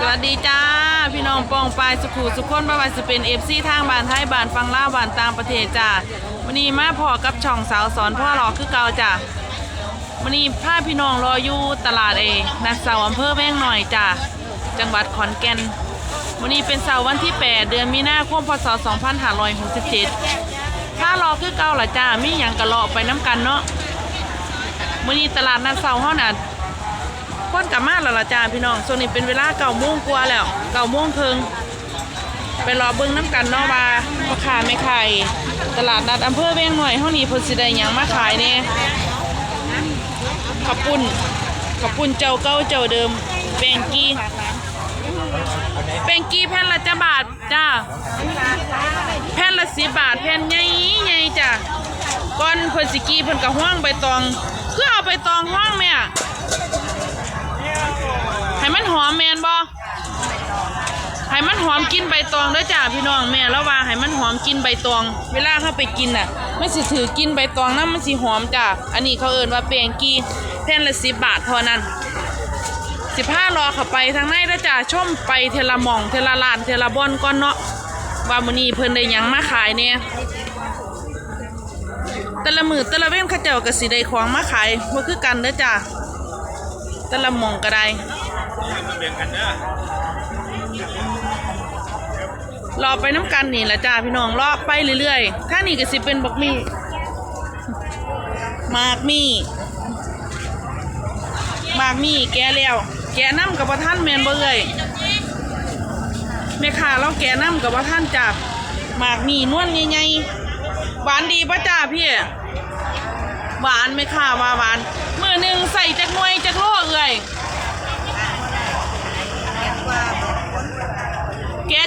สวัสดีจ้า พี่น้องปองปายสุขุสุขคนบ่ว่าสเป็นเอฟซีทางบ้านไทยบ้านฟังล่าบ้านตางประเทศจ้าวันนี้มาพอกับช่องสาวสอนพ่อรอคือเก่าจ้าวันนี้พาพี่น้องรออยู่ตลาดเอนักเสาร์อำเภอแว้งหน่อยจ้าจังหวัดขอนแก่นวันนี้เป็นเสาร์วันที่ 8 เดือนมีนาคมพศ 2567ถ้ารอคือเก่าล่ะจ้ามีหยังกะเลาะไปน้ำกันเนาะวันนี้ตลาดนัดเสาร์เฮาน่ะ คนกลับมาแล้วล่ะจ้าพี่น้องส่วนนี้เป็นเวลาเก่าโมงกว่าแล้วเก่าโมงครึ่งไปรอเบิ้งน้ำกันเนาะว่าพ่อค้าแม่ขายตลาดนัดอำเภอเวียงหน่อยเฮานี่เพิ่นสิได้ยังมาขายแน่ขับปุ่นขับปุ่นเจ้าเก่าเจ้าเดิมแปงกี้แปงกี้แผ่นละจะบาทจ้าแผ่นละสิบบาทแผ่นใหญ่ใหญ่จ้าก่อนพิ่นสิกี้เพิ่นก็ห้องใบตองคือเอาใบตองห้องแม่ะ ให้มันหอมแมนบอให้มันหอมกินใบตองด้อจ้าพี่น้องแม่แล้วว่าให้มันหอมกินใบตอง เวลาเข้าไปกินน่ะมันสิถือกินใบตองนะมันสิหอมจ้าอันนี้เขาเอิ้นว่าเปงกี้แผ่นละสิบบาทเท่านั้นสิบห้ารอเข้าไปทางในด้อจ้าชมไปเทละมองเทละลานเทละบอนก่อนเนาะว่ามื้อนี้เพิ่นได้หยังมาขายเนี่ยแต่ละมือแต่ละเว้นเขาเจ้าก็สิได้ของมาขายบ่คือกันเด้อจ้าแต่ละมองก็ได้ รอไปน้ำกันนี่แหละจ้าพี่น้องรอไปเรื่อยๆถ้านี่ก็สิเป็นบักมี่หมากมี่หมากมี่แกะแล้ว แกะน้ำกับประท่านแมนเบ่เอ่ยแม่ค้าเราแกะน้ำกับประท่านจ้าหมากมี่นวลใหญ่ๆหวานดีปะจ้าพี่หวานไหมค่ะว่าหวานมือหนึ่งใส่จักหน่วยจักโล่เอ่ย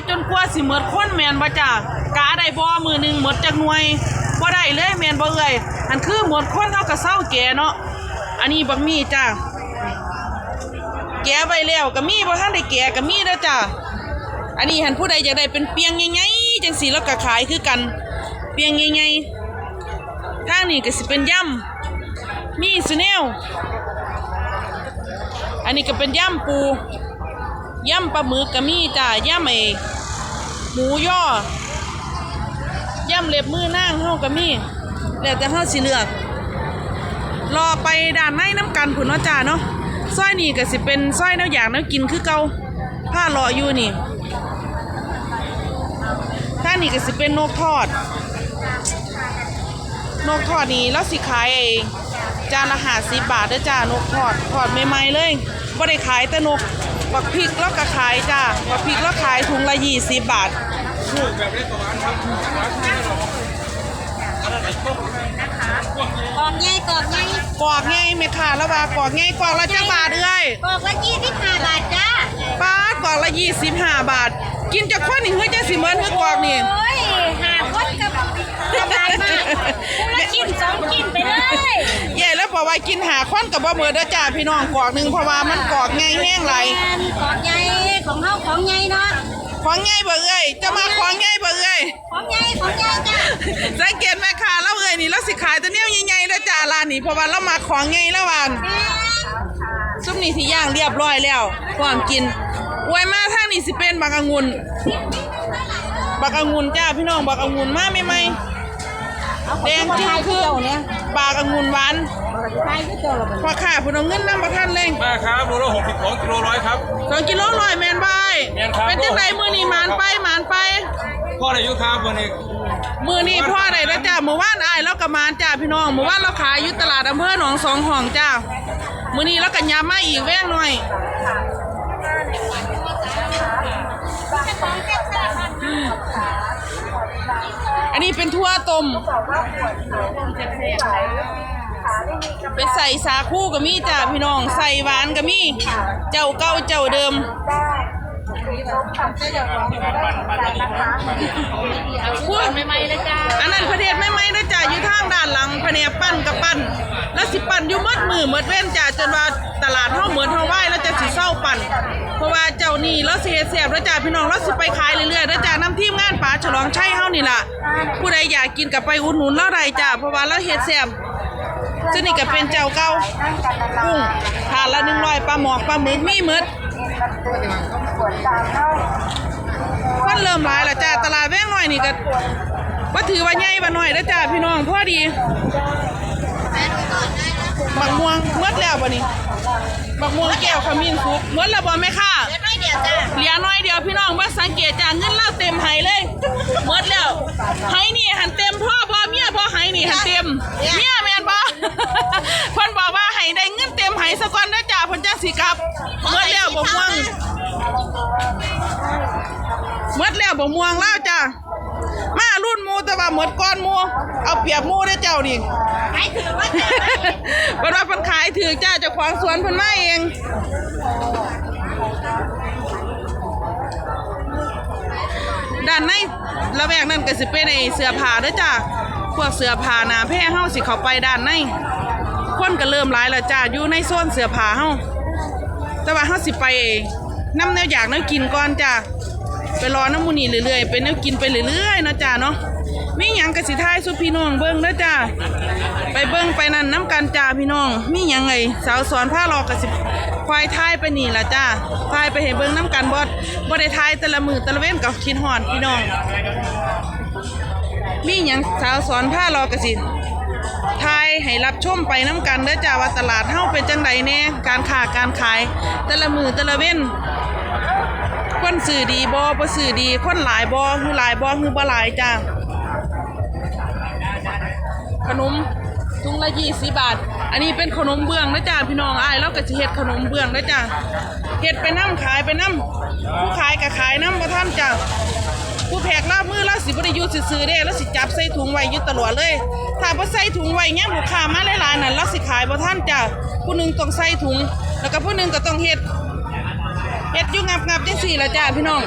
จนกว่าสิเหมือดคนแมนบ่จ้ากาได้บ่มือหนึ่งหมดจักหน่วยบ่ได้เลยแมนบ่เอ่ยอันคือหมดคนเท่ากับเศร้าแกเนาะอันนี้บักมีจ้าแกะไปแล้วก็มีบ่ทันได้แกก็มีเด้อจ้าอันนี้หันผู้ใดอยากได้เป็นเปียงใหญ่ๆจังสีแล้วก็ขายคือกัน เปียงใหญ่ๆทางนี้ก็สิเป็นย่ำมีสุเนลอันนี้ก็เป็นย่ำปู ย่ำปลาหมึกก็มีจ้าย่ำไอหมูย่อย่ำเล็บมือนั่งเฮาก็มีแล้วแต่เฮาสิเลือกรอไปด่านในน้ำกันผุนเนาะจ้าเนาะซอยนี่ก็สิเป็นซอยแนวอย่างแนวกินคือเก่าผ้ารออยู่นี่ทานี้ก็สิเป็นนกทอด นกทอดนี้แล้วสิขายไอ้จานละหาสิบบาทเด้อจ้านกทอดทอดใหม่ๆเลยบ่ได้ขายแต่นก บักพริกแล้วก็ขายจ้าบักพริกแล้วขายถุงละยี่สิบบาทกล่องใหญ่กล่องใหญ่กรอกไงแม่ค้าแล้วว่ากรอกไงกรอกละจักบาทเอ้ยกล่องละยี่สิบห้าบาทจ้าป้ากรอกละยี่สิบห้าบาท กินจากคนนี่เฮ้ยจะสิเหมือนเฮ้ยกรอกนี่โอ้ยหาคนกับสบายมากคนละกินสองกินไปเลยใหญ่แล้วบอกว่ากินหาควันกับบ่เหมือนเด้อจ้าพี่น้องกรอกหนึงเพราะว่ามันกรอกไงแห้งไหล ของเฮาของใหญ่เนาะของไงบ่เอ้ยจะมาของไงบ่เอ้ยของใหญ่ของใหญ่จ้าสังเกตแม่ค้าเราเอ่ยนี่เราสิขายแตัวเนี้ยใหญ่ๆแล้วจ้าร้านนี้เพราะว่าเรามาของใหญ่แล้ววานแม่นซุปนี่สิย่างเรียบร้อยแล้วก่อนกินอวยมาทางนี้สิเป็นบักองุ่นบักองุ่นจ้าพี่น้องบักองุ่นมาใหม่ๆ แดงจึ้งคือบักองุ่นหวานใช่ก็เจอแล้วพอขาพุ่นเอาเงินนำประทันเลยมาครับโลละหกสิบสองกิโลร้อยครับ สองกิโลร้อยแมนบายแม่นครับ เป็นจังไดมื้อนี้หมานไปหมานไป พ่ออายุครับวันนี้มือนี้พ่อใดแล้วจ้าหมู่บ้านอายแล้วก็มาจ้าพี่น้องหมู่บ้านเราขายอยู่ตลาดอำเภอหนองสองห้องจ้ามือนี้แล้วก็ยามมาอีกแว่งหน่อย นี้เป็นทั่วต้มไปใส่สาคูก็มีจ้าพี่น้อง ใส่หวานก็มี เจ้าเก่าเจ้าเดิม พูดใหม่เลยจ้าอันนั้นประเทศไม่ไม่นะจ้ะอยู่ทางด้านหลังพระเนียปั้นกับปั้นแล้วสิปั้นอยู่หมดมือหมดเว้นจ้ะจนว่าตลาดเฮาเหมือนเฮาไหวแล้วจะสิเศร้าปั้นเพราะว่าเจ้านี่แล้วสิเฮ็ดแซ่บแล้วจ้ะพี่น้องแล้วสิไปขายเรื่อยๆแล้วจ้ะน้ำทีมงานป๋าฉลองชัยเฮานี่ล่ะผู้ใดอยากกินก็ไปอุดหนุนเราได้จ้ะเพราะว่าเราเฮ็ดแซ่บซึ่งนี่ก็เป็นเจ้าเก่ากุ้งถาดละ100ปลาหมอกปลาหมึกมีหมด คนเริ่มหลายแล้วจ้าตลาดแว้งหน่อยนี่ก็ว่าถือว่าใหญ่บ่หน่อยแล้วจ้าพี่น้องพอดีบักม่วงเมื่อแล้วบ่นี่บักม่วงแก้วขมิ้นสุกเมื่อแล้วบ่แม่ค่ะเดี๋ยวน้อยเดียวจ้าเหลือน้อยเดียวพี่น้องว่าสังเกตจากเงินเล่าเต็มไหเลยหมดแล้วไหนี่หันเต็มพ่อพ่อเมียพ่อไหนี่หันเต็มเมียแม่นบ่ เพิ่นบอกว่าไหได้เงินเต็มไหสะก่อนนะจ้าเพิ่นจังสิกลับหมดแล้วบ่ม่วงหมดแล้วบ่ม่วงแล้วจ้ามารุ่นหมูแต่ว่าหมดก้อนหมูเอาเปรียบหมูเด้อเจ้านี่ ใครถือว่าจ้าเพิ่นว่าเพิ่นขายถือจ้าเจ้าของสวนเพิ่นมาเอง ด้านในระแวกนั้นก็สิเป็นไอ้เสื้อผ้าเด้อจ้า พวกเสื้อผ้าหนาแพร่เฮาสิเข้าไปด้านในคนก็เริ่มหลายแล้วจ้าอยู่ในโซนเสื้อผ้าเฮาแต่ว่าเฮาสิไปน้ำแนวอยากแนวกินก่อนจ้าไปรอน้ำมูนี่เรื่อยๆเป็นแนวกินไปเรื่อยๆเนาะจ้าเนาะมีหยังก็สิท้ายสุพี่น้องเบิ่งเด้อจ้าไปเบิ่งไปนั่นน้ำกันจ้าพี่น้อง มีหยังไงสาวสอนผ้ารอก็สิควายทายไปนี่ละจ้าทายไปให้เบิ่งน้ำกันบ่บ่ได้ทายแต่ละมือแต่ละเว้นก็คิดฮอดพี่น้อง มีหยังสาวสอนผ้ารอกระสิทายให้รับชมไปน้ำกันเด้อจ้าว่าตลาดเฮาเป็นจังไดแน่การค้าการขาย แต่ละมือแต่ละเว้นคนสื่อดีบ่บ่สื่อดีคนหลายบ่คือหลายบ่คือบ่หลายจ้าขนมถุงละ20บาท อันนี้เป็นขนมเบื้องนะจ้าพี่น้องอ้ายเราก็สิเฮ็ดขนมเบื้องนะจ้าเฮ็ดไปน้ำขายไปน้ำผู้ขายก็ขายน้ำบ่ทันจ้า ผู้แพกลามือเราสิบ่ได้อยู่ซื่อๆเด้เราสิจับใส่ถุงไว้อยู่ตลอดเลย ถ้าบ่ใส่ถุงไว้เนี่ยลูกค้ามาหลายๆนั่นเราสิขายบ่ทันจ้ะผู้หนึ่งต้องใส่ถุง แล้วก็ผู้หนึ่งก็ต้องเฮ็ดเฮ็ดยู่งงับๆจังซี่ละจ้ะพี่น้อง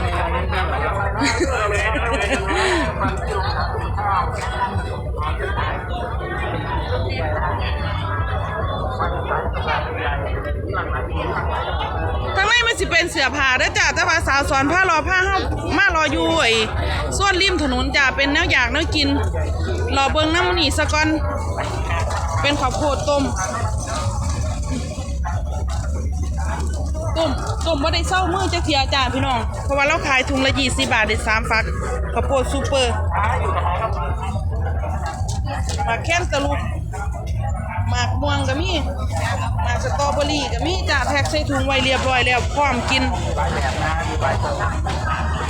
ทางในมันสิเป็นเสือผ้าเด้จ้ะแต่ว่าสาวสอนผ้ารอผ้าเฮามารออยู่ไอ้ส่วนริมถนนจ้ะเป็นแนวอยากแนวกินรอเบิ่งน้ำมันนี่ซะก่อนเป็นข้าวโพดต้มต้มต้มบ่าได้เศร้ามือจักเทียจ้าพี่น้อง เพราะว่าเราขายถุงละ20บาทได้3ฟักข้าวโพดซูเปอร์มาแค้นตะลุกากม่วงก็มีหมากสตรอเบอรี่ก็มีจ้าแพ็คใส่ถุงไว้เรียบร้อยแล้วพร้อมกิน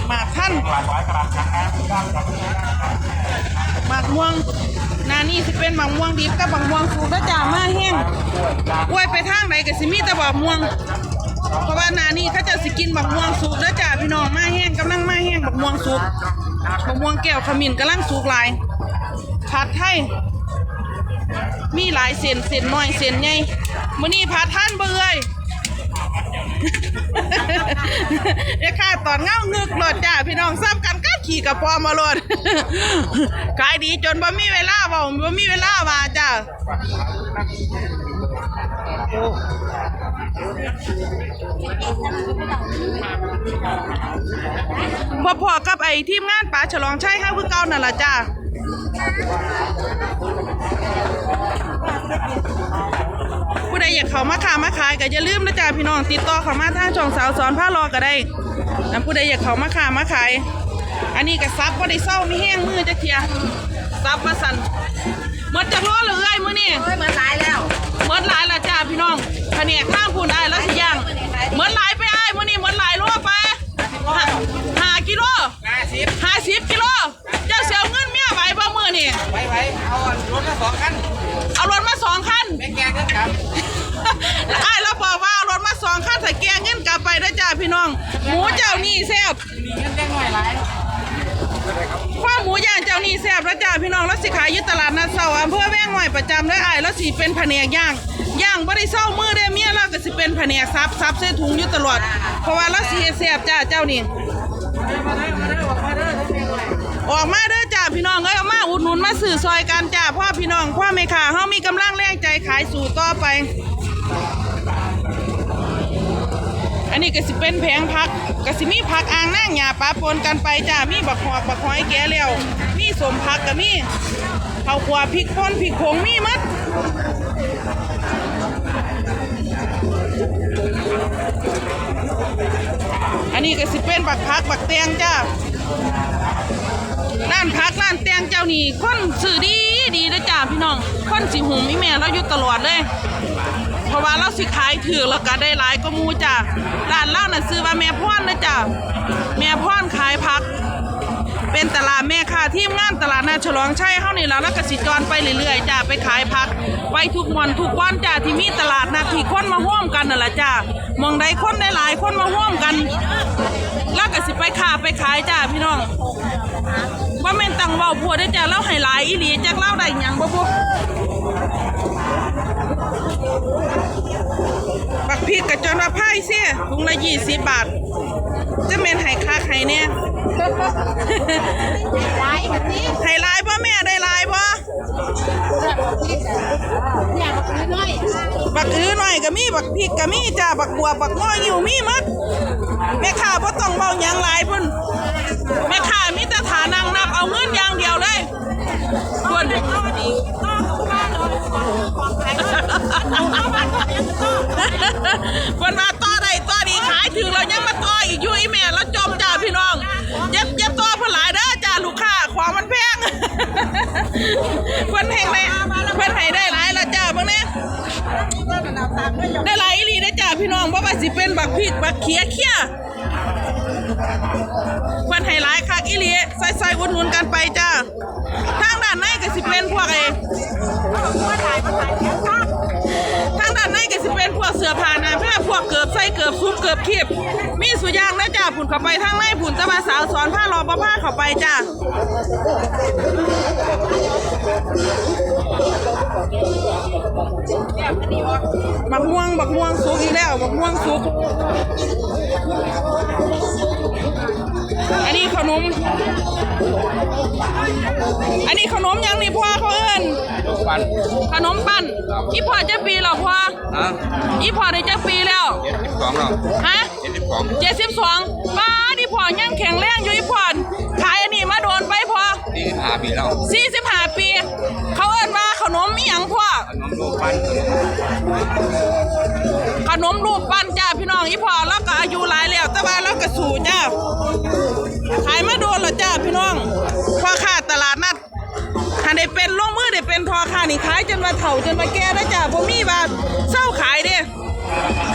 หมากท่านหมากม่วงนานี่สิเป็นหมากม่วงดิบกับหมากม่วงสุกแล้วจ้ามาแห้งอวยไปทางไหนก็สิมีแต่หมากม่วงเพราะว่านานี่เขาจะสิกินบักม่วงสุกแล้วจ้าพี่น้องมาแห้งกำลังมาแห้งบักม่วงสุกบักม่วงแก้วขมิ้นกำลังสุกลายผัดไทย มีหลายเส้นเส้นน้อยเส้นใหญ่มื้อนี้ผัดท่านเบื่อยเดี๋ยวข้าตอนเงาเงึกโลดจ้าพี่น้องซ้ำกันก็ขี่กับปอมาโลดขายดีจนบ่มีเวลาเว้าบ่มีเวลาว่าจ้าพอพอๆกับไอ้ทีมงานป๋าฉลองชัยห้าคือเก่านั่นล่ะจ้า ผู้ใดอยากเข้ามาค้ามาขายก็อย่าลืมนะจ้าพี่น้องติดต่อเข้ามาทางช่องสาวสอนผ้ารอก็ได้นะผู้ใดอยากเข้ามาค้ามาขาย อันนี้ก็ซับบ่ได้เศร้าไม่แห้งมือจะเทียซับมาสั่นหมดจากโลเลยเอ้ยมื้อนี้โอ้ยมาหลายแล้วเหมือนหลายละจ้าพี่น้องแผนกข้างพูนได้แล้วสิย่างเหมือนหลายไปไอ้ายมื้อนี้เหมือนหลายโลไปห้าห้ากิโลห้าสิบห้าสิบกิโลเจ้าเสียเงินเมียไหวบ่มื้อนี่ไปไปเอารถมาสองคัน สองคันใส่แกงเงินกลับไปนะจ้าพี่น้อง หมูเจ้านี่แซ่บมียหลายข้าวหมูย่างเจ้านี่แซ่บนะจ้าพี่น้องแล้วสิขายอยู่ตลาดนัดเสาอำเภอแว้งหน่อยประจำเลยไอ้ายแล้วสิเป็นแผนกย่างย่างบ่ได้เศร้ามือเด้อเมียเราก็สิเป็นแผนกซับซับใส่ถุงอยู่ตลอด เพราะว่าเราสิเฮ็ดแซ่บจ้าเจ้านี่ ออกมาเด้อจ้าพี่น้องเอ้ยเอามาอุดหนุนมาสื่อซอยกันจ้าพ่อพี่น้องพ่อแม่ค้าเฮามีกำลังแรงใจขายสู่ต่อไป อันนี้ก็สิเป็นแผงผักก็สิมีผักอ่างนั่งหญ้าปลาปนกันไปจ้ามีบักหอกบักหอยแก่แล้วมีสมผักก็มีข้าขัวพริกป่นพริกผงมีมัดอันนี้ก็สิเป็นบักพักบักแตงจ้าร้านพักร้านแตงเจ้านี่คนสื่อดีดีนะจ้าพี่น้องคนสิหุมอีแม่เราอยู่ตลอดเลย ราะว่าเราสิขายถือแล้วก็ได้หลายก็มูจ้าร้านเล่าน่ะซื้อว่าแม่พ่อนนะจ้าแม่พ่อนขายพัก เป็นตลาดแม่ค้าทีมงานตลาดนาฉลองชัยเฮานี่แล้วแล้วก็สิจรไปเรื่อยๆจ้าไปขายพักไปทุกวันทุกวันจ้าที่มีตลาดนัดที่คนมาร่วมกันนั่นแหละจ้ามองใดคนได้หลายคนมาร่วมกัน แล้วก็สิไปค้าไปขายจ้าพี่น้องว่าแม่นตังเว้าพัวได้จ้าเล่าให้หลายอีหลีจักเล่าได้หยังบ่บุ บักพริกกับจนว่าไพ่เสียถุงละ20บาท จะแม่นให้ค่าไข่เนี่ยหลายแบบนี้ให้หลายบ่แม่ได้หลายบ่อยากน้อยบักอื้อหน่อยก็มีบักพริกก็มีจ้าบักบัวบักง้ออยู่มีหมัดแม่ค้าบ่ต้องเว้าหยังหลายพุ่นแม่ค้ามีแต่ฐานังนับเอาเงินอย่างเดียวเลยส่วน คนมาต่อได้ต่อดีขายถึงแล้วยังมาต่ออีกอยู่อีแม่แล้วจมจ้าพี่น้องเย็บเย็บต่อเพิ่นหลายเด้อจ้าลูกค้าของมันแพงเพิ่นแพงเลยเพิ่นให้ได้หลายแล้วจ้าเบิ่งแน่ได้หลายอีหลีได้อจ้าพี่น้องบ่ว่าสิเป็นบักพริกบักเขียเขียเพิ่นให้หลายคักอีหลีใส่ๆอุดหนุนกันไปจ้าทางด้านในก็สิเป็นพวกไอ้ท เป็นพวกเสื้อผ้าหนาผ้าพวกเกือบใส่เกือบซุปเกือบคีบมีสุยางนะจ้าผุนเข้าไปทางไล่ผุนจะมาสาวสอนผ้ารอบ่ผ้าเข้าไปจ้า บักม่วงบักม่วงสุกอีกแล้วบักม่วงสุก อันนี้ขนม อันนี้ขนมยังนี่พ่อเขาเอิ้นปันขนมปั้นอีพ่อจะปีแล้วพ่อฮะอีพ่อได้จะปีแล้วเจ็ดสิบสองแล้วฮะเจ็ดสิบสองเจ็ดสิบสองป้าดิพ่อยังแข็งแรงอยู่อีพ่อขายอันนี้มาโดนไปพ่อสี่สิบห้าปีแล้วสี่สิบห้าปี เขาเอิ้นว่าข นมอีหยังพ่อ ขนมลูกปันขนมรูปปั้นจ้าพี่น้องอีพอแล้วก็อายุหลายแล้วแต่ว่าแล้วก็สู่จ้าขายมาโดนแล้วจ้าพี่น้องพ่อค้าตลาดนัดถ้าได้เป็นลงมือได้เป็นพ่อค้านี่ขายจนว่าเฒ่าจนว่าแก่แล้วจ้าบ่มีว่าเศร้าขายเด้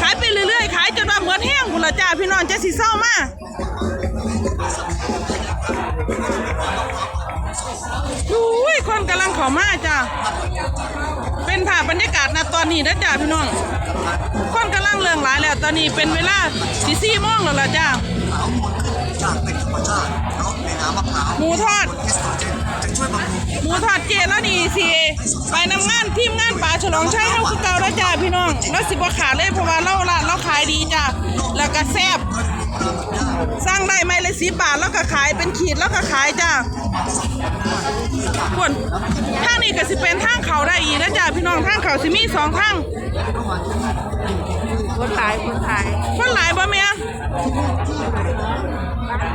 ขายไปเรื่อยๆขายจนว่าเหมือนแห้งพุ่นละจ้าพี่น้องจะสิเศร้ามา อุ้ยคนกำลังเข้ามาจ้าเป็นภาพบรรยากาศณตอนนี้นะจ้าพี่น้อง คนกำลังเรื่องหลายแล้ว ตอนนี้เป็นเวลาสี่สี่โมงแล้วล่ะจ้าหมูทอด หมูทอดเจแล้วนี่สิไปนำงานทีมงานป่าฉลองชัยเฮาคือเก่าแล้วจ้าพี่น้องแล้วสิบว่าขาเลยเพราะว่าเราร้าเราขายดีจ้าแล้วก็แซ่บ สร้างได้ไหมเลยสิบบาทแล้วก็ขายเป็นขีดแล้วก็ขายจ้าคนทางนี้ก็สิเป็นทางเขาได้อีกนะจ้าพี่น้องทางเขาสิมีสองทาง คนขายคนขายคนหลายบ่แม่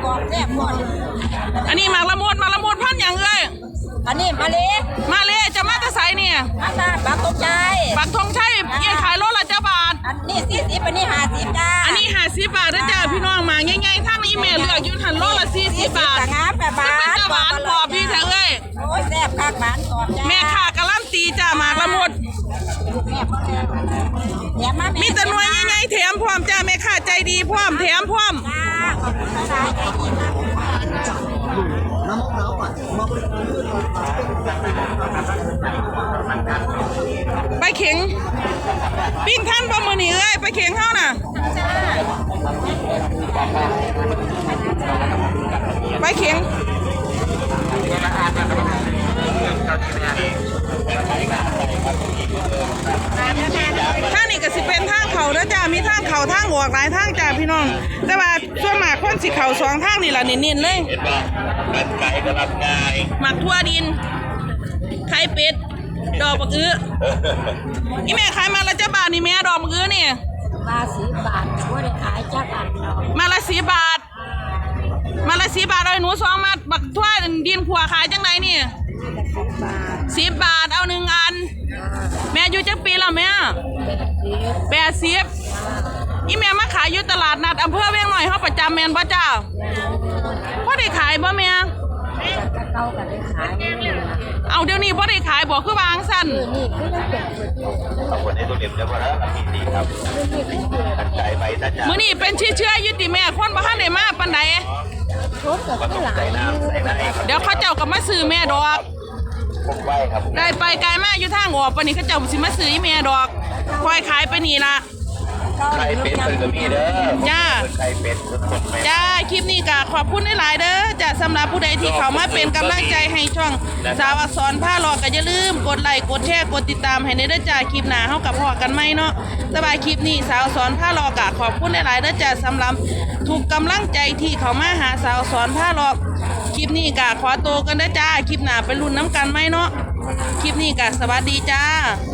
กองแซ่บก่อนอันนี้หมากละมุดหมากละมุดพันอย่างเอ้ยอันนี้มาเล็กมาเลยจะมาแตะไสเนี่ยอาตาปากตกใจปักธงชัยเยี่ยขายรถละจ้าบาท อันนี้สี่สิบอันนี้ห้าสิบจ้า อันนี้หาสิบบาทนะจ้าพี่น้องมาง่ายๆทางนี้แม่เลือกอยืนหันรถละสี่สิบบาทต่างหากแปดบามันทเป็นจะหวานกรอบพี่เถอะเอ้ยโอ้ยแซ่บคักหวานกรอบจ้าแม่ค้ากะล่ำตีจ้าหมากละมุดแซ่บแถมมามีมีแต่หน่วยใหญ่ๆ แถมพร้อมจ้าแม่ค้าใจดีพร้อมแถมพร้อมไปเข็งปิ้งท่านบ่มือนี่เอ้ยไปเข็งเฮาน่ะไปเข็งท่าน เขาทางออกหลายทางจ้าพี่น้อง แต่ว่าส่วนมากคนสิเขาสองทางนี่ล่ะเน้นๆเลยเห็นป่ะเป็นไก่ก็รับง่ายหมักทั่วดินไข่เป็ดดอกบักอื้ออีแม่ขายมาละจ้าบาทนี่แม่ดอกบักอื้อนี่มาสิบบาทว่าได้ขายจ้าบาทเนาะมาละสีบาท มาละสีบาทเอาให้หนูสองมัดบักทั่วดินผัวขายจังไหนนี่บาทสิบบาทเอาหนึ่งอัน แม่อยู่จักปีแล้วแม่สิบแปดสิบ อีแม่มาขายอยู่ตลาดนัดอำเภอเวียงหน่อยเฮาประจำแม่นบ่จ้าบ่ได้ขายบ่แม่เก่ากันไปขายนี่นะเอาเดี๋ยวนี้บ่ได้ขายบ่คือวางซั่นนี่คือยังเป็นคนที่ขอบคุณในตัวเด็มเจ้าพ่อแล้วมีดีครับนี่คือคือตั้งใจไปถ้าจะมื้อนี้เป็นชื่อเชื่อๆอยู่ติแม่คนบ่ทันได้มาปานใดรถกับก็ที่ต้อง Dạ. หลาใส่ยน้ำใส่น้ำเดี๋ยวเขาเจ้าก็มาซื้อแม่ดอกผมไหวครับได้ไปไกลมากอยู่ทางออกปานนี้เขาเจ้าสิมาซื้ออีแม่ดอกคอยขายไปนี่ล่ะ ไข่เป็ดเป็นก็มีเด้อจ้า ไข่เป็ดสดๆไปจ้าคลิปนี้ก็ขอบคุณหลายๆเด้อจ้าสำหรับผู้ใดที่เข้ามาเป็นกำลังใจให้ช่องสาวอักษรผ้าหลอกก็อย่าลืมกดไลค์กดแชร์กดติดตามให้ในเด้อจ้าคลิปหน้าเฮากับพ่อกันไหมเนาะสบายคลิปนี้สาวอักษรผ้าหลอกก็ขอบคุณหลายๆเด้อจ้าสำหรับทุกกำลังใจที่เข้ามาหาสาวอักษรผ้าหลอกคลิปนี้ก็ขอโตวกันเด้อจ้าคลิปหน้าไปรุ่นน้ำกันไหมเนาะคลิปนี้ก็สวัสดีจ้าส